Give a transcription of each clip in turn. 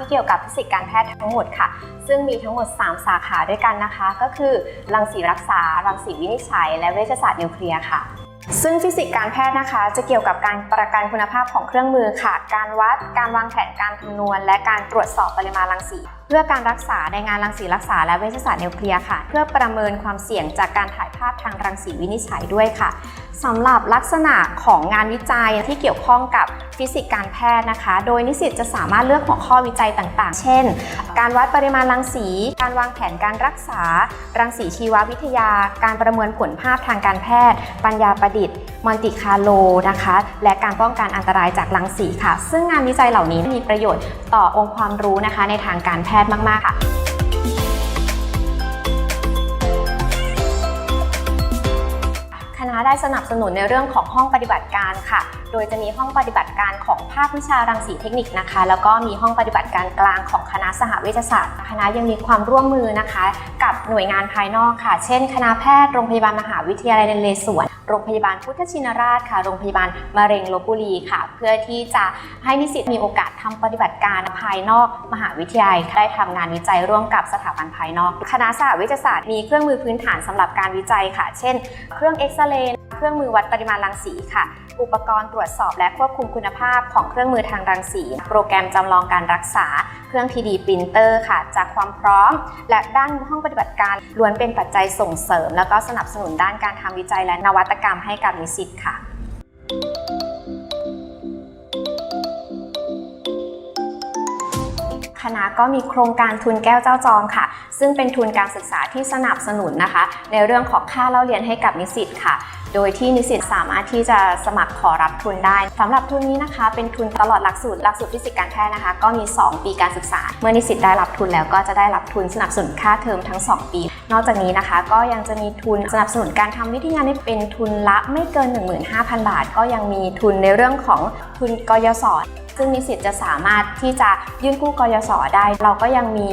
ที่เกี่ยวกับฟิสิกส์การแพทย์ทั้งหมดค่ะ ซึ่งมีทั้งหมด 3 สาขาด้วยกันนะคะ ก็คือรังสีรักษา รังสีวินิจฉัย และเวชศาสตร์นิวเคลียร์ค่ะ ซึ่งฟิสิกส์การแพทย์นะคะจะเกี่ยวกับการประกันคุณภาพของเครื่องมือค่ะ การวัด การวางแผนการคำนวณ และการตรวจสอบปริมาณรังสี เพื่อการรักษาในงานรังสีรักษาและเวชศาสตร์นิวเคลียร์ค่ะ เพื่อประเมินความเสี่ยงจากการถ่ายภาพทางรังสีวินิจฉัยด้วยค่ะสำหรับลักษณะของงานวิจัยที่เกี่ยวข้องกับฟิสิกส์การแพทย์นะคะ โดยนิสิตจะสามารถเลือกหัวข้อวิจัยต่างๆ เช่น การวัดปริมาณรังสี การวางแผนการรักษา รังสีชีววิทยา การประเมินผลภาพทางการแพทย์ ปัญญาประดิษฐ์มัลติคาโลนะคะ และการป้องกันอันตรายจากรังสีค่ะ ซึ่งงานวิจัยเหล่านี้มีประโยชน์ต่อองค์ความรู้นะคะ ในทางการแพทย์มาก ๆ ค่ะคณะได้สนับสนุนในเรื่องของห้องปฏิบัติการค่ะ โดยจะมีห้องปฏิบัติการของภาควิชารังสีเทคนิคนะคะ แล้วก็มีห้องปฏิบัติการกลางของคณะสหเวชศาสตร์ คณะยังมีความร่วมมือนะคะ กับหน่วยงานภายนอกค่ะ เช่น คณะแพทย์ โรงพยาบาลมหาวิทยาลัยนเรศวร โรงพยาบาลพุทธชินราชค่ะ โรงพยาบาลมะเร็งลบบุรีค่ะ เพื่อที่จะให้นิสิตมีโอกาสทำปฏิบัติการภายนอกมหาวิทยาลัยได้ทำงานวิจัยร่วมกับสถาบันภายนอก คณะสหเวชศาสตร์มีเครื่องมือพื้นฐานสำหรับการวิจัยค่ะ เช่น เครื่องเอ็กซเรย์ เครื่องมือวัดปริมาณรังสีค่ะ อุปกรณ์ตรวจสอบและควบคุมคุณภาพของเครื่องมือทางรังสี โปรแกรมจำลองการรักษา เครื่อง 3D printer ค่ะ จากความพร้อม และด้านห้องปฏิบัติการล้วนเป็นปัจจัยส่งเสริม แล้วก็สนับสนุนด้านการทำวิจัยและนวัตกรรมให้กับนิสิตค่ะ คณะก็มีโครงการทุนแก้วเจ้าจอมค่ะ ซึ่งเป็นทุนการศึกษาที่สนับสนุนนะคะ ในเรื่องของค่าเล่าเรียนให้กับนิสิตค่ะ โดยที่นิสิตสามารถที่จะสมัครขอรับทุนได้สำหรับทุนนี้นะคะ เป็นทุนตลอดหลักสูตรหลักสูตรฟิสิกส์การแพทย์นะคะ ก็มี 2 ปีการศึกษา เมื่อนิสิตได้รับทุนแล้วก็จะได้รับทุนสนับสนุนค่าเทอมทั้ง 2 ปี นอกจากนี้นะคะ ก็ยังจะมีทุนสนับสนุนการทำวิทยานิพนธ์เป็นทุนละไม่เกิน 15,000 บาท ก็ยังมีทุนในเรื่องของทุนกยศ ซึ่งนิสิตจะสามารถที่จะยื่นกู้กยศได้ เราก็ยังมี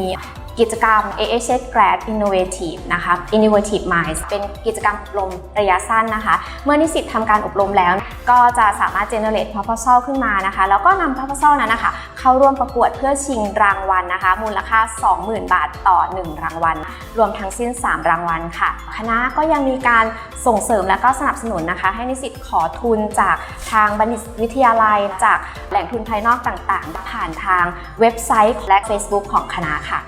กิจกรรม AHS Grad Innovative นะคะ Innovative Minds เป็นกิจกรรมอบรมระยะสั้นนะคะ เมื่อนิสิตทำการอบรมแล้ว ก็จะสามารถ generate proposal ขึ้นมานะคะ แล้วก็นำ proposal นั้นนะคะ เข้าร่วมประกวดเพื่อชิงรางวัลนะคะ มูลค่า 20,000 บาทต่อ 1 รางวัล รวมทั้งสิ้น 3 รางวัลค่ะ คณะก็ยังมีการส่งเสริมและก็สนับสนุนนะคะ ให้นิสิตขอทุนจากทางบัณฑิตวิทยาลัย จากแหล่งทุนภายนอกต่างๆ ผ่านทางเว็บไซต์และ Facebook ของคณะค่ะ